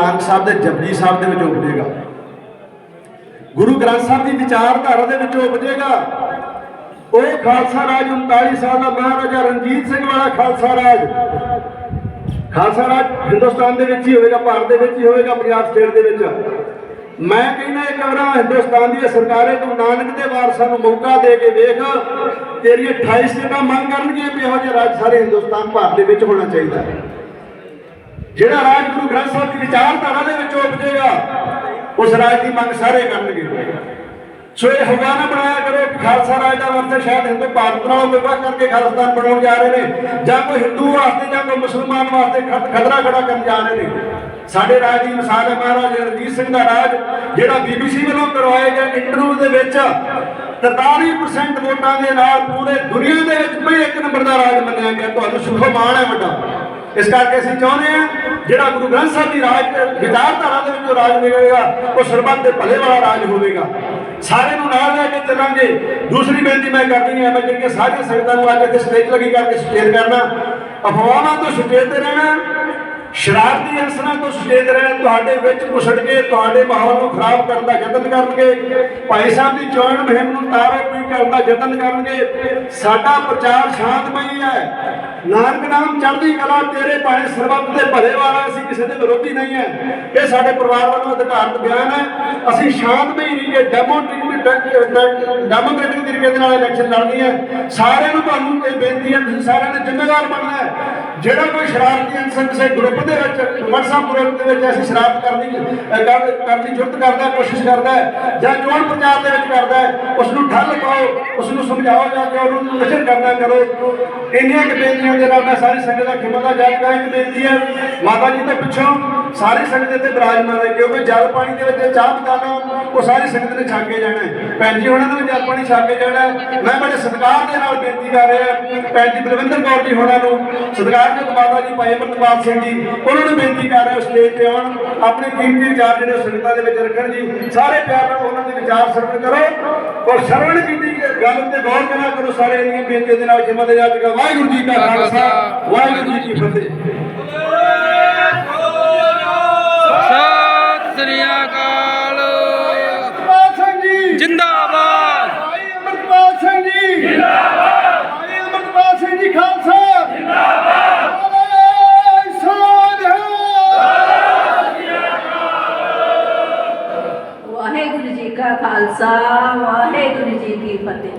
ਨਾਨਕ ਸਾਹਿਬ ਦੇ ਜਪਜੀ ਸਾਹਿਬ ਦੇ ਵਿੱਚ ਉਪਜੇਗਾ। ਗੁਰੂ ਗ੍ਰੰਥ ਸਾਹਿਬ ਦੀ ਵਿਚਾਰਧਾਰਾ ਦੇ ਵਿੱਚੋਂ ਉਪਜੇਗਾ। ਉਹ ਖਾਲਸਾ ਰਾਜ 39 ਸਾਲ ਦਾ ਮਹਾਰਾਜਾ ਰਣਜੀਤ ਸਿੰਘ ਵਾਲਾ ਖਾਲਸਾ ਰਾਜ। ਖਾਲਸਾ ਰਾਜ ਹਿੰਦੁਸਤਾਨ ਦੇ ਵਿੱਚ ਹੀ ਹੋਵੇਗਾ, ਭਾਰਤ ਦੇ ਵਿੱਚ ਹੀ ਹੋਵੇਗਾ, ਪੰਜਾਬ ਸਟੇਟ ਦੇ ਵਿੱਚ। ਮੈਂ ਕਹਿੰਦਾ ਇਹ ਕਵਰਾ ਹਿੰਦੁਸਤਾਨ ਦੀ ਸਰਕਾਰੇ ਤੂੰ ਨਾਨਕ ਦੇ ਵਾਰਸਾਂ ਨੂੰ ਮੌਕਾ ਦੇ ਕੇ ਵੇਖ ਤੇਰੀ 28 ਸਟੇਟਾਂ ਮੰਗ ਕਰਨਗੀਆਂ ਵੀ ਇਹੋ ਜਿਹਾ ਰਾਜ ਸਾਰੇ ਹਿੰਦੁਸਤਾਨ, ਭਾਰਤ ਦੇ ਵਿੱਚ ਹੋਣਾ ਚਾਹੀਦਾ। ਹੈ ਜਿਹੜਾ ਰਾਜ ਗੁਰੂ ਗ੍ਰੰਥ ਸਾਹਿਬ ਦੀ ਵਿਚਾਰਧਾਰਾ ਦੇ ਵਿੱਚ ਉਪਜੇਗਾ, ਉਸ ਰਾਜ ਦੀ ਮੰਗ ਸਾਰੇ ਕਰਨਗੇ। ਸੋ ਇਹ ਹਵਾ ਨਾ ਬਣਾਇਆ ਕਰੋ ਕਿ ਖਾਲਸਾ ਰਾਜ ਦਾ ਮਤਲਬ ਸ਼ਾਇਦ ਹਿੰਦੂ ਭਾਰਤ ਨਾਲੋਂ ਵਿਵਾਹ ਕਰਕੇ ਖਾਲਸਤਾਨ ਬਣਾਉਣ ਜਾ ਰਹੇ ਨੇ, ਜਾਂ ਕੋਈ ਹਿੰਦੂ ਵਾਸਤੇ ਜਾਂ ਕੋਈ ਮੁਸਲਮਾਨ ਵਾਸਤੇ ਖਤਰਾ ਖੜਾ ਕਰਨ ਜਾ ਰਹੇ ਨੇ। ਸਾਡੇ ਰਾਜ ਦੀ ਮਿਸਾਲ ਹੈ ਮਹਾਰਾਜਾ ਰਣਜੀਤ ਸਿੰਘ ਦਾ ਰਾਜ, ਜਿਹੜਾ ਬੀਬੀਸੀ ਵੱਲੋਂ ਕਰਵਾਏ ਗਏ ਇੰਟਰਵਿਊ ਦੇ ਵਿੱਚ 43% ਵੋਟਾਂ ਦੇ ਨਾਲ ਪੂਰੇ ਦੁਨੀਆ ਦੇ ਵਿੱਚ ਕੋਈ ਇੱਕ ਨੰਬਰ ਦਾ ਰਾਜ ਮੰਨਿਆ ਗਿਆ। ਤੁਹਾਨੂੰ ਸੁਖੋ ਮਾਣ ਹੈ ਵੱਡਾ। ਇਸ ਕਰਕੇ ਅਸੀਂ ਚਾਹੁੰਦੇ ਹਾਂ, ਜਿਹੜਾ ਗੁਰੂ ਗ੍ਰੰਥ ਸਾਹਿਬ ਦੀ ਰਾਜ ਵਿਚਾਰਧਾਰਾ ਦੇ ਵਿੱਚੋਂ ਰਾਜ ਮਿਲੇਗਾ ਉਹ ਸਰਬੱਤ ਦੇ ਭਲੇ ਵਾਲਾ ਰਾਜ ਹੋਵੇਗਾ। ਸਾਰੇ ਨੂੰ ਨਾਲ ਲੈ ਕੇ ਚੱਲਾਂਗੇ। ਦੂਸਰੀ ਬੇਨਤੀ ਮੈਂ ਕਰਨੀ ਹੈ, ਮੈਂ ਜਿਹੜੀਆਂ ਸਾਰੀਆਂ ਸੰਗਤਾਂ ਨੂੰ ਅੱਜ ਇੱਥੇ ਸਟੇਜ ਲੱਗੀ ਕਰਕੇ ਸੁਚੇਤ ਕਰਨਾ। ਅਫਵਾਹਾਂ ਤੋਂ ਸੁਚੇਤ ਰਹਿਣਾ, ਸ਼ਰਾਰਤੀ ਅਨਸਰਾਂ ਤੋਂ ਸੁਚੇਤ ਰਹਿਣਾ, ਤੁਹਾਡੇ ਵਿੱਚ ਘੁਸੜ ਕੇ ਤੁਹਾਡੇ ਮਾਹੌਲ ਨੂੰ ਖਰਾਬ ਕਰਨ ਦਾ ਯਤਨ ਕਰਨਗੇ। ਭਾਈ ਸਾਹਿਬ ਦੀ ਚੋਣ ਮੁਹਿੰਮ ਨੂੰ ਤਾਰੇ ਕਰਨ ਦਾ ਯਤਨ ਕਰਨਗੇ। ਸਾਡਾ ਪ੍ਰਚਾਰ ਸ਼ਾਂਤਮਈ ਹੈ। ਨਾਨਕ ਨਾਮ ਚੜ੍ਹਦੀ ਕਲਾ, ਤੇਰੇ ਭਾਣੇ ਸਰਬੱਤ ਦੇ ਭਲੇ ਵਾਲਾ, ਅਸੀਂ ਕਿਸੇ ਦੇ ਵਿਰੋਧੀ ਨਹੀਂ ਹੈ ਇਹ ਸਾਡੇ ਪਰਿਵਾਰ ਵੱਲੋਂ ਅਧਿਕਾਰਤ ਬਿਆਨ ਹੈ ਅਸੀਂ ਸ਼ਾਂਤਮਈ ਨਹੀਂ ਜੇ ਡੈਮੋਕ੍ਰੈਟਿਕ ਤਰੀਕੇ ਦੇ ਨਾਲ ਇਲੈਕਸ਼ਨ ਲੜਨੀ ਹੈ ਸਾਰਿਆਂ ਨੂੰ ਤੁਹਾਨੂੰ ਇਹ ਬੇਨਤੀ ਹੈ ਤੁਸੀਂ ਸਾਰਿਆਂ ਨੇ ਜ਼ਿੰਮੇਵਾਰ ਬਣਨਾ ਹੈ ਜਿਹੜਾ ਕੋਈ ਸ਼ਰਾਰਤੀ ਅਨਸਰ ਕਿਸੇ ਗਰੁੱਪ ਦੇ ਵਿੱਚ WhatsApp ਗਰੁੱਪ ਦੇ ਵਿੱਚ ਐਸੀ ਸ਼ਰਾਰਤ ਕਰਨੀ ਅਹ ਕਰ- ਕਰਨ ਦੀ ਜੁਰਤ ਕਰਦਾ, ਕੋਸ਼ਿਸ਼ ਕਰਦਾ ਹੈ, ਜਾਂ ਚੋਣ ਪ੍ਰਚਾਰ ਦੇ ਵਿੱਚ ਕਰਦਾ ਹੈ ਉਸ ਨੂੰ ਠੱਲ ਪਾਓ ਉਸ ਨੂੰ ਸਮਝਾਓ, ਜਾਂ ਕਿ ਉਹਨੂੰ ਨਸ਼ਰ ਕਰਨਾ ਕਰੋ। ਇੰਨੀਆਂ ਕਿ ਬੇਨਤੀਆਂ ਦੇ ਨਾਲ ਮੈਂ ਸਾਰੀ ਸੰਗਤ ਦਾ ਖਿਮਾ ਦਾ ਜਾਇਜ਼ ਕਰਾਂ ਕਿ ਹੈ, ਮਾਤਾ ਜੀ ਦੇ ਪਿੱਛੋਂ ਸਾਰੀ ਸੰਗਤ ਇੱਥੇ ਬਿਰਾਜਮਾਨ ਹੈ, ਕਿਉਂਕਿ ਜਲ ਪਾਣੀ ਦੇ ਵਿੱਚ ਚਾਹ ਪਕਾਣਾ ਉਹ ਸਾਰੀ ਸੰਗਤ ਨੇ ਛੱਕ ਕੇ ਜਾਣਾ ਭੈਣ ਜੀ, ਉਹਨਾਂ ਨੂੰ ਵੀ ਜਲ ਪਾਣੀ ਛੱਕ ਕੇ ਜਾਣਾ ਮੈਂ ਬੜੇ ਸਤਿਕਾਰ ਦੇ ਨਾਲ ਬੇਨਤੀ ਕਰ ਰਿਹਾ ਭੈਣ ਜੀ, ਬਲਵਿੰਦਰ ਕੌਰ ਜੀ ਹੋਣਾ ਨੂੰ ਸਤਿਕਾਰਯੋਗ ਮਾਤਾ ਜੀ, ਭਾਈ ਅਮਰਪਾਲ ਸਿੰਘ ਜੀ, ਉਹਨਾਂ ਨੂੰ ਬੇਨਤੀ ਕਰ ਰਿਹਾ ਸਟੇਜ ਤੇ ਆਉਣ। ਆਪਣੇ ਕੀਮਤੀ ਵਿਚਾਰ ਜਿਹੜੇ ਉਹ ਸੰਗਤਾਂ ਦੇ ਵਿੱਚ ਰੱਖਣ ਜੀ। ਸਾਰੇ ਪਿਆਰ ਨਾਲ ਉਹਨਾਂ ਦੇ ਵਿਚਾਰ ਸਰਵਣ ਕਰੋ। ਔਰ ਸਰਵਣ ਕੀਤੀ ਗੱਲ ਤੇ ਗੌਰ ਕਰਿਆ ਕਰੋ। ਸਾਰੇ ਇੰਨੀਆਂ ਬੇਨਤੀ ਦੇ ਨਾਲ ਜਿਮਾ ਦੇ ਜਾ ਚੁੱਕਾ। ਵਾਹਿਗੁਰੂ ਜੀ ਕਾ ਖਾਲਸਾ, ਵਾਹਿਗੁਰੂ ਜੀ ਕੀ ਫਤਿਹ। ਖਾਲਸਾ, ਵਾਹਿਗੁਰੂ ਜੀ ਕੀ ਫਤਿਹ।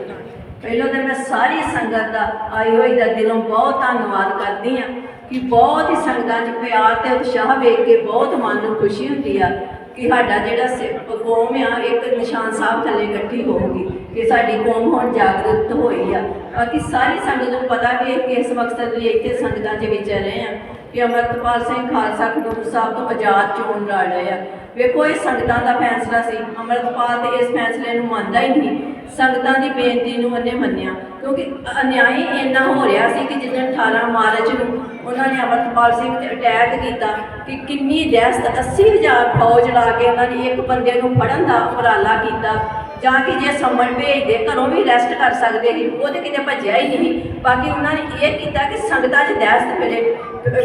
ਪਹਿਲਾਂ ਤਾਂ ਮੈਂ ਸਾਰੀ ਸੰਗਤ ਦਾ ਆਈ ਹੋਈ ਦਾ ਦਿਲੋਂ ਬਹੁਤ ਧੰਨਵਾਦ ਕਰਦੀ ਆ ਕਿ ਬਹੁਤ ਹੀ ਸੰਗਤਾਂ 'ਚ ਪਿਆਰ ਤੇ ਉਤਸ਼ਾਹ ਵੇਖ ਕੇ ਬਹੁਤ ਮਨ ਨੂੰ ਖੁਸ਼ੀ ਹੁੰਦੀ ਆ ਕਿ ਸਾਡਾ ਜਿਹੜਾ ਸਿੱਖ ਕੌਮ ਆ, ਇੱਕ ਨਿਸ਼ਾਨ ਸਾਹਿਬ ਥੱਲੇ ਇਕੱਠੀ ਹੋਊਗੀ ਕਿ ਸਾਡੀ ਕੌਮ ਹੁਣ ਜਾਗਰੂਕ ਹੋਈ ਆ। ਬਾਕੀ ਸਾਰੀ ਸੰਗਤ ਨੂੰ ਪਤਾ ਕਿ ਇਹ ਕਿਸ ਮਕਸਦ ਲਈ ਇੱਥੇ ਸੰਗਤਾਂ 'ਚ ਵਿਚਰ ਰਹੇ ਆ, ਕਿ ਅਮਰਤਪਾਲ ਸਿੰਘ ਖਾਲਸਾ ਖਡੂਰ ਸਾਹਿਬ ਤੋਂ ਆਜ਼ਾਦ ਚੋਣ ਲੜ ਰਹੇ ਆ। ਵੇਖੋ, ਇਹ ਸੰਗਤਾਂ ਦਾ ਫੈਸਲਾ ਸੀ। ਅਮਰਤਪਾਲ ਤੇ ਇਸ ਫੈਸਲੇ ਨੂੰ ਮੰਨਦਾ ਹੀ ਨਹੀਂ। ਸੰਗਤਾਂ ਦੀ ਬੇਨਤੀ ਨੂੰ ਉਹਨੇ ਮੰਨਿਆ। ਕਿਉਂਕਿ ਅਨਿਆਈ ਇੰਨਾ ਹੋ ਰਿਹਾ ਸੀ ਕਿ ਜਿੱਦਣ 18 ਮਾਰਚ ਨੂੰ ਉਹਨਾਂ ਨੇ ਅਮਰਤਪਾਲ ਸਿੰਘ ਤੇ ਅਟੈਕ ਕੀਤਾ ਕਿ ਕਿੰਨੀ ਦਹਿਸ਼ਤ 80000 ਫੌਜ ਲਾ ਕੇ ਉਹਨਾਂ ਨੇ ਇੱਕ ਬੰਦੇ ਨੂੰ ਫੜਨ ਦਾ ਉਪਰਾਲਾ ਕੀਤਾ। ਜਾਂ ਕਿ ਜੇ ਸੰਮਣ ਭੇਜਦੇ ਘਰੋਂ ਵੀ ਰੈਸਟ ਕਰ ਸਕਦੇ ਸੀ, ਉਹ ਤੇ ਕਿਤੇ ਭੱਜਿਆ ਹੀ ਨਹੀਂ। ਬਾਕੀ ਉਹਨਾਂ ਨੇ ਇਹ ਕੀਤਾ ਕਿ ਸੰਗਤਾਂ 'ਚ ਦਹਿਸ਼ਤ ਫੈਲੇ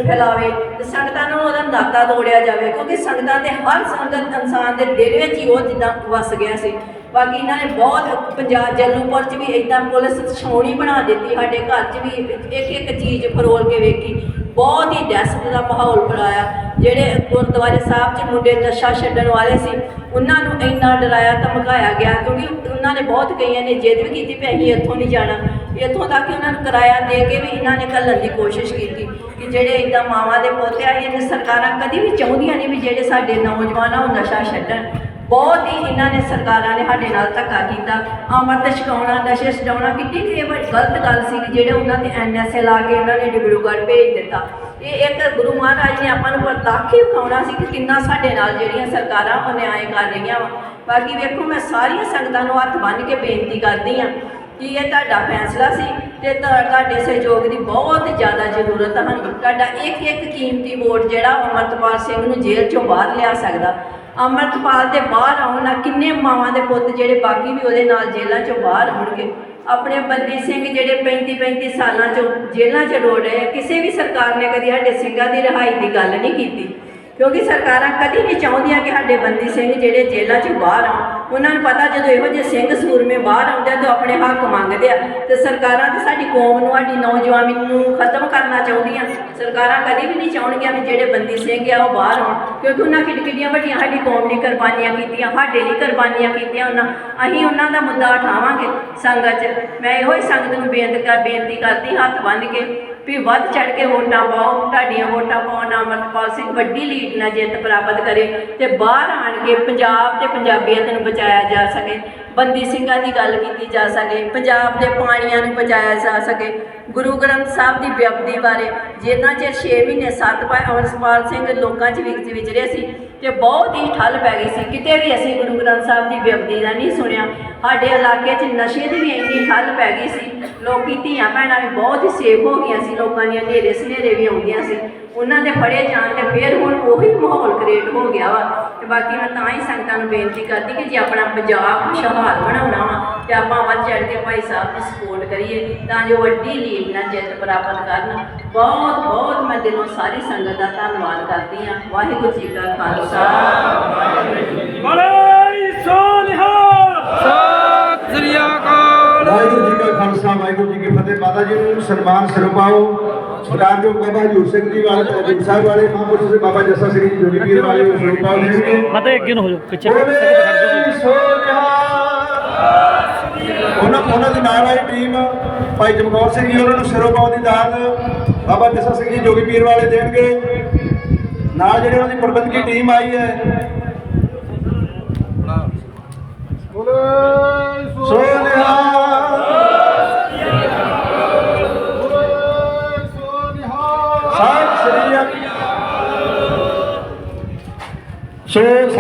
ਫੈਲਾਵੇ ਤੇ ਸੰਗਤਾਂ ਨੂੰ ਉਹਦਾ ਨਾਤਾ ਤੋੜਿਆ ਜਾਵੇ, ਕਿਉਂਕਿ ਸੰਗਤਾਂ ਦੇ ਹਰ ਸੰਗਤ, ਇਨਸਾਨ ਦੇ ਦਿਲ ਵਿੱਚ ਹੀ ਉਹ ਜਿੱਦਾਂ ਵਸ ਗਿਆ ਸੀ। ਬਾਕੀ ਇਹਨਾਂ ਨੇ ਬਹੁਤ ਪੰਜਾਬ, ਜਲੂਪੁਰ 'ਚ ਵੀ ਇਦਾਂ ਪੁਲਿਸ ਛਾਉਣੀ ਬਣਾ ਦਿੱਤੀ, ਸਾਡੇ ਘਰ 'ਚ ਵੀ ਇੱਕ ਇੱਕ ਚੀਜ਼ ਫਰੋਲ ਕੇ ਵੇਖੀ। ਬਹੁਤ ਹੀ ਦਹਿਸ਼ਤ ਦਾ ਮਾਹੌਲ ਬਣਾਇਆ। ਜਿਹੜੇ ਗੁਰਦੁਆਰੇ ਸਾਹਿਬ 'ਚ ਮੁੰਡੇ ਨਸ਼ਾ ਛੱਡਣ ਵਾਲੇ ਸੀ ਉਹਨਾਂ ਨੂੰ ਇੰਨਾ ਡਰਾਇਆ, ਧਮਕਾਇਆ ਗਿਆ, ਕਿਉਂਕਿ ਉਹਨਾਂ ਨੇ ਬਹੁਤ ਕਈਆਂ ਨੇ ਜਿੱਦ ਵੀ ਕੀਤੀ ਵੀ ਅਸੀਂ ਇੱਥੋਂ ਨਹੀਂ ਜਾਣਾ। ਇੱਥੋਂ ਤੱਕ ਉਹਨਾਂ ਨੂੰ ਕਿਰਾਇਆ ਦੇ ਕੇ ਵੀ ਇਹਨਾਂ ਨੇ ਘੱਲਣ ਦੀ ਕੋਸ਼ਿਸ਼ ਕੀਤੀ ਕਿ ਜਿਹੜੇ ਇਦਾਂ ਮਾਵਾਂ ਦੇ ਪੋਤੇ ਆ ਇਹ ਸਰਕਾਰਾਂ ਕਦੀ ਵੀ ਚਾਹੁੰਦੀਆਂ ਨਹੀਂ ਵੀ ਜਿਹੜੇ ਸਾਡੇ ਨੌਜਵਾਨ ਆ, ਉਹ ਨਸ਼ਾ ਛੱਡਣ। ਬਹੁਤ ਹੀ ਇਹਨਾਂ ਨੇ ਸਰਕਾਰਾਂ ਨੇ ਸਾਡੇ ਨਾਲ ਧੱਕਾ ਕੀਤਾ। ਅਮਰਤ ਛਕਾਉਣਾ, ਨਸ਼ੇ ਛਡਾਉਣਾ ਕਿੰਨੀ ਕਿ ਗਲਤ ਗੱਲ ਸੀ ਕਿ ਜਿਹੜੇ ਉਹਨਾਂ ਤੇ ਐਨਐਸਏ ਲਾ ਕੇ ਇਹਨਾਂ ਨੇ ਡਿਬਰੂਗੜ੍ਹ ਭੇਜ ਦਿੱਤਾ। ਇਹ ਇੱਕ ਗੁਰੂ ਮਹਾਰਾਜ ਨੇ ਆਪਾਂ ਨੂੰ ਪ੍ਰਤੱਖ ਹੀ ਵਿਖਾਉਣਾ ਸੀ ਕਿ ਕਿੰਨਾ ਸਾਡੇ ਨਾਲ ਜਿਹੜੀਆਂ ਸਰਕਾਰਾਂ ਅਨਿਆਏ ਕਰ ਰਹੀਆਂ ਵਾ। ਬਾਕੀ ਵੇਖੋ, ਮੈਂ ਸਾਰੀਆਂ ਸੰਗਤਾਂ ਨੂੰ ਹੱਥ ਬੰਨ੍ਹ ਕੇ ਬੇਨਤੀ ਕਰਦੀ ਹਾਂ ਕਿ ਇਹ ਤੁਹਾਡਾ ਫੈਸਲਾ ਸੀ? ਤੇ ਤੁਹਾ- ਤੁਹਾਡੇ ਸਹਿਯੋਗ ਦੀ ਬਹੁਤ ਜ਼ਿਆਦਾ ਜ਼ਰੂਰਤ ਹੈ ਤੁਹਾਡਾ ਇੱਕ ਇੱਕ ਕੀਮਤੀ ਵੋਟ ਜਿਹੜਾ ਅਮਰਤਪਾਲ ਸਿੰਘ ਨੂੰ ਜੇਲ੍ਹ ਚੋਂ ਬਾਹਰ ਲਿਆ ਸਕਦਾ। ਅਮਰਤਪਾਲ ਦੇ ਬਾਹਰ ਆਉਣ ਨਾਲ ਕਿੰਨੇ ਮਾਵਾਂ ਦੇ ਪੁੱਤ ਜਿਹੜੇ ਬਾਕੀ ਵੀ ਉਹਦੇ ਨਾਲ ਜੇਲ੍ਹਾਂ ਚੋਂ ਬਾਹਰ ਆਉਣਗੇ? ਆਪਣੇ ਬੰਦੀ ਸਿੰਘ ਜਿਹੜੇ 35 35 ਸਾਲਾਂ ਚੋਂ ਜੇਲ੍ਹਾਂ 'ਚ ਰੋ ਰਹੇ ਆ, ਕਿਸੇ ਵੀ ਸਰਕਾਰ ਨੇ ਕਦੀ ਸਾਡੇ ਸਿੰਘਾਂ ਦੀ ਰਿਹਾਈ ਦੀ ਗੱਲ ਨਹੀਂ ਕੀਤੀ। ਕਿਉਂਕਿ ਸਰਕਾਰਾਂ ਕਦੀ ਨਹੀਂ ਚਾਹੁੰਦੀਆਂ ਕਿ ਸਾਡੇ ਬੰਦੀ ਸਿੰਘ ਜਿਹੜੇ ਜੇਲ੍ਹਾਂ 'ਚ ਬਾਹਰ ਆਉਣ। ਉਹਨਾਂ ਨੂੰ ਪਤਾ ਜਦੋਂ ਇਹੋ ਜਿਹੇ ਸਿੰਘ ਸੂਰਮੇ ਬਾਹਰ ਆਉਂਦੇ ਆ ਤਾਂ ਆਪਣੇ ਹੱਕ ਮੰਗਦੇ ਆ। ਤੇ ਸਰਕਾਰਾਂ ਤੇ ਸਾਡੀ ਕੌਮ ਨੂੰ, ਸਾਡੀ ਨੌਜਵਾਨੀ ਨੂੰ ਖਤਮ ਕਰਨਾ ਚਾਹੁੰਦੀਆਂ। ਸਰਕਾਰਾਂ ਕਦੀ ਵੀ ਨਹੀਂ ਚਾਹੁੰਦੀਆਂ ਵੀ ਜਿਹੜੇ ਬੰਦੀ ਸਿੰਘ ਆ ਉਹ ਬਾਹਰ ਆਉਣ, ਕਿਉਂਕਿ ਉਹਨਾਂ ਕਿੱਡ ਕਿੱਡੀਆਂ ਵੱਡੀਆਂ ਸਾਡੀ ਕੌਮ ਨੇ ਕੁਰਬਾਨੀਆਂ ਕੀਤੀਆਂ, ਸਾਡੇ ਲਈ ਕੁਰਬਾਨੀਆਂ ਕੀਤੀਆਂ ਉਹਨਾਂ। ਅਸੀਂ ਉਹਨਾਂ ਦਾ ਮੁੱਦਾ ਉਠਾਵਾਂਗੇ ਸੰਗਤ 'ਚ। ਮੈਂ ਇਹੋ ਹੀ ਸੰਗਤ ਨੂੰ ਬੇਨਤੀ ਕਰ, ਬੇਨਤੀ ਕਰਦੀ, ਹੱਥ ਬੰਨ੍ਹ ਕੇ ਵੀ ਵੱਧ ਚੜ ਕੇ ਵੋਟਾਂ ਪਾਓ, ਤੁਹਾਡੀਆਂ ਵੋਟਾਂ ਪਾਉਣ ਨਾਲ ਅਮਰਪਾਲ ਸਿੰਘ ਵੱਡੀ ਲੀਡ ਨਾਲ ਜਿੱਤ ਪ੍ਰਾਪਤ ਕਰੇ ਤੇ ਬਾਹਰ ਆਣ ਕੇ ਪੰਜਾਬ ਤੇ ਪੰਜਾਬੀਅਤ ਨੂੰ ਬਚਾਇਆ ਜਾ ਸਕੇ। ਬੰਦੀ ਸਿੰਘਾਂ ਦੀ ਗੱਲ ਕੀਤੀ ਜਾ ਸਕੇ, ਪੰਜਾਬ ਦੇ ਪਾਣੀਆਂ ਨੂੰ ਬਚਾਇਆ ਜਾ ਸਕੇ। ਗੁਰੂ ਗ੍ਰੰਥ ਸਾਹਿਬ ਦੀ ਵਿਅਕਤੀ ਬਾਰੇ ਜਿੰਨਾ ਚਿਰ 6 ਮਹੀਨੇ ਸੱਤ ਭਾਈ ਅਮਰਪਾਲ ਸਿੰਘ ਲੋਕਾਂ 'ਚ ਵਿਚ ਵਿਚਰੇ ਸੀ ਤੇ ਬਹੁਤ ਹੀ ਠੱਲ ਪੈ ਗਈ ਸੀ, ਕਿਤੇ ਵੀ ਅਸੀਂ ਗੁਰੂ ਗ੍ਰੰਥ ਸਾਹਿਬ ਦੀ ਵਿਅਕਤੀ ਦਾ ਨਹੀਂ ਸੁਣਿਆ। ਸਾਡੇ ਇਲਾਕੇ 'ਚ ਨਸ਼ੇ ਦੀ ਵੀ ਇੰਨੀ ਠੱਲ ਪੈ ਗਈ ਸੀ, ਲੋਕੀ ਧੀਆਂ ਭੈਣਾਂ ਵੀ ਬਹੁਤ ਹੀ ਸੇਫ ਹੋ ਗਈਆਂ ਸੀ, ਲੋਕਾਂ ਦੀਆਂ ਹਨੇਰੇ ਸਨੇਰੇ ਵੀ ਆਉਂਦੀਆਂ ਸੀ। ਉਹਨਾਂ ਦੇ ਫੜੇ ਜਾਣ ਤੇ ਫਿਰ ਹੁਣ ਉਹੀ ਮਾਹੌਲ ਕ੍ਰੀਏਟ ਹੋ ਗਿਆ ਵਾ। ਤੇ ਬਾਕੀ ਮੈਂ ਤਾਂ ਹੀ ਸੰਗਤਾਂ ਨੂੰ ਬੇਨਤੀ ਕਰਦੀ ਕਿ ਜੇ ਆਪਣਾ ਪੰਜਾਬ ਖੁਸ਼ਹਾਲ ਬਣਾਉਣਾ ਵਾ, ਤੇ ਆਪਾਂ ਵੱਧ ਚੜ ਕੇ ਭਾਈ ਸਾਹਿਬ ਦੀ ਸਪੋਰਟ ਕਰੀਏ, ਤਾਂ ਜੋ ਵੱਡੀ ਲੀਡ ਨਾਲ ਜਿੱਤ ਪ੍ਰਾਪਤ ਕਰਨ। ਬਹੁਤ ਬਹੁਤ ਮੈਂ ਦਿਲੋਂ ਸਾਰੀ ਸੰਗਤ ਦਾ ਧੰਨਵਾਦ ਕਰਦੀ ਹਾਂ। ਵਾਹਿਗੁਰੂ ਜੀ ਕਾ ਖਾਲਸਾ। ਬੜੇ ਸੋਨਿਹਾ ਸਤਿ ਸ੍ਰੀ ਵਾਹਿਗੁਰੂ ਜੀ ਕਾ ਖਾਲਸਾ ਵਾਹਿਗੁਰੂ ਜੀ ਕੀ ਫਤਿਹ। ਮਾਤਾ ਜੀ ਨੂੰ ਸਨਮਾਨ ਸਿਰੋਂ ਪਾਓ ਸਰਦਾਰ ਬਾਬਾ ਹਜੂਰ ਸਿੰਘ ਜੀ ਵਾਲੇ ਹਜੂਰ ਸਾਹਿਬ ਵਾਲੇ ਮਹਾਂਪੁਰਸ਼ ਦੇ ਬਾਬਾ ਜੱਸਾ ਸਿੰਘ ਜੀ ਜੋਗੀ ਪੀਰ ਵਾਲੇ ਨੂੰ ਸਿਰੋਂ ਪਾਓ ਦੇਣਗੇ ਮਤੇ ਅੱਗੇ ਨੂੰ ਹੋ ਜਾਓ ਪਿੱਛੇ ਉਹਨਾਂ ਉਹਨਾਂ ਦੇ ਨਾਲ ਆਈ ਟੀਮ। ਭਾਈ ਜਮਗੌਰ ਸਿੰਘ ਜੀ ਉਹਨਾਂ ਨੂੰ ਸਿਰੋਂ ਪਾਉ ਦੀ ਦਾਤ। ਬਾਬਾ ਜੱਸਾ ਸਿੰਘ ਜੀ ਜੋਗੀ ਪੀਰ ਵਾਲੇ ਦੇਣਗੇ। ਨਾਲ ਜਿਹੜੇ ਉਹਨਾਂ ਦੀ ਪ੍ਰਬੰਧਕੀ ਟੀਮ ਆਈ ਹੈ। ਸੋਨਿਹਾ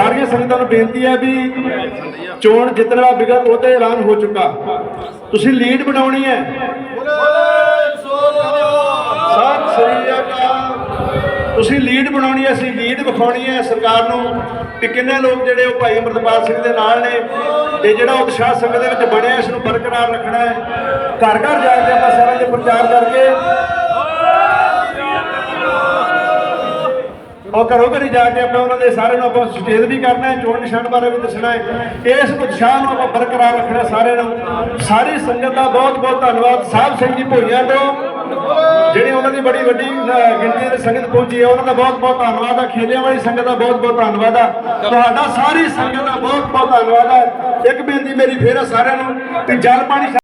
ਸਾਰੀਆਂ ਸੰਗਤਾਂ ਨੂੰ ਬੇਨਤੀ ਹੈ ਵੀ ਚੋਣ ਜਿੱਤਣ ਵਾਲਾ ਬਿਗਲ ਉਹ ਤੇ ਐਲਾਨ ਹੋ ਚੁੱਕਾ। ਤੁਸੀਂ ਲੀਡ ਬਣਾਉਣੀ ਹੈ। ਸਤਿ ਸ੍ਰੀ ਅਕਾਲ। ਤੁਸੀਂ ਲੀਡ ਬਣਾਉਣੀ ਹੈ, ਅਸੀਂ ਲੀਡ ਵਿਖਾਉਣੀ ਹੈ ਸਰਕਾਰ ਨੂੰ ਕਿ ਕਿੰਨੇ ਲੋਕ ਜਿਹੜੇ ਉਹ ਭਾਈ ਅਮਰਤਪਾਲ ਸਿੰਘ ਦੇ ਨਾਲ ਨੇ ਤੇ ਜਿਹੜਾ ਉਤਸ਼ਾਹ ਸੰਗਤ ਦੇ ਵਿੱਚ ਬਣਿਆ, ਇਸ ਨੂੰ ਬਰਕਰਾਰ ਰੱਖਣਾ ਹੈ। ਘਰ ਘਰ ਜਾ ਕੇ ਆਪਾਂ ਸਾਰਿਆਂ ਦੇ ਪ੍ਰਚਾਰ ਕਰਕੇ ਉਹ ਘਰੋਂ ਘਰੀ ਜਾ ਕੇ ਆਪਾਂ ਉਹਨਾਂ ਦੇ ਸਾਰਿਆਂ ਨੂੰ ਆਪਾਂ ਸੁਚੇਤ ਵੀ ਕਰਨਾ ਹੈ, ਚੋਣ ਨਿਸ਼ਾਨ ਬਾਰੇ ਵੀ ਦੱਸਣਾ ਹੈ। ਇਸ ਉਤਸ਼ਾਹ ਨੂੰ ਆਪਾਂ ਬਰਕਰਾਰ ਰੱਖਣਾ ਸਾਰਿਆਂ ਨੂੰ। ਸਾਰੀ ਸੰਗਤ ਦਾ ਬਹੁਤ ਬਹੁਤ ਧੰਨਵਾਦ। ਸਾਹਿਬ ਸਿੰਘ ਜੀ ਭੋਈਆਂ ਤੋਂ, ਜਿਹੜੇ ਉਹਨਾਂ ਦੀ ਬੜੀ ਵੱਡੀ ਗਿਣਤੀ ਦੇ ਸੰਗਤ ਪਹੁੰਚੀ ਹੈ, ਉਹਨਾਂ ਦਾ ਬਹੁਤ ਬਹੁਤ ਧੰਨਵਾਦ ਆ। ਖੇਲਿਆਂ ਵਾਲੀ ਸੰਗਤ ਦਾ ਬਹੁਤ ਬਹੁਤ ਧੰਨਵਾਦ ਆ। ਤੁਹਾਡਾ ਸਾਰੀ ਸੰਗਤ ਦਾ ਬਹੁਤ ਬਹੁਤ ਧੰਨਵਾਦ ਆ। ਇੱਕ ਬੇਨਤੀ ਮੇਰੀ ਫੇਰ ਆ ਸਾਰਿਆਂ ਨੂੰ, ਕਿ ਜਲ ਪਾਣੀ